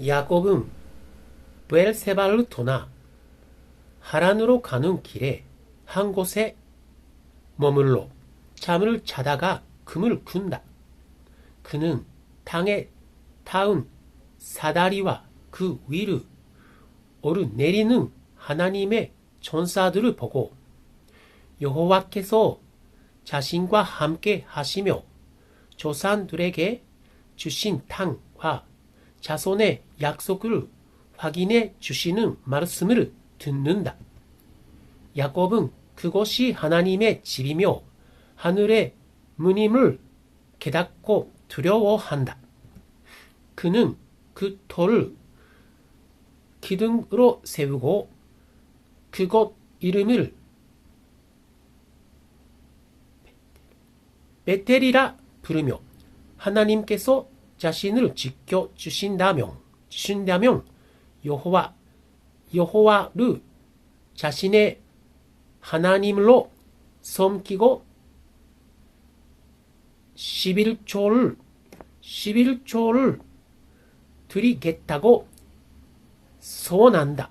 야곱은 브엘세바를 떠나 하란으로 가는 길에 한 곳에 머물러 잠을 자다가 금을 군다. 그는 땅에 닿은 사다리와 그 위를 오르내리는 하나님의 전사들을 보고 여호와께서 자신과 함께 하시며 조상들에게 주신 땅과 자손의 약속을 확인해 주시는 말씀을 듣는다. 야곱은 그것이 하나님의 집이며 하늘의 문임을 깨닫고 두려워한다. 그는 그 돌을 기둥으로 세우고 그곳 이름을 베텔이라 부르며 하나님께서 자신을 지켜 주신다면 주신다면 여호와 여호와를 자신의 하나님으로 섬기고 11조를 11조를 드리겠다고 소원한다.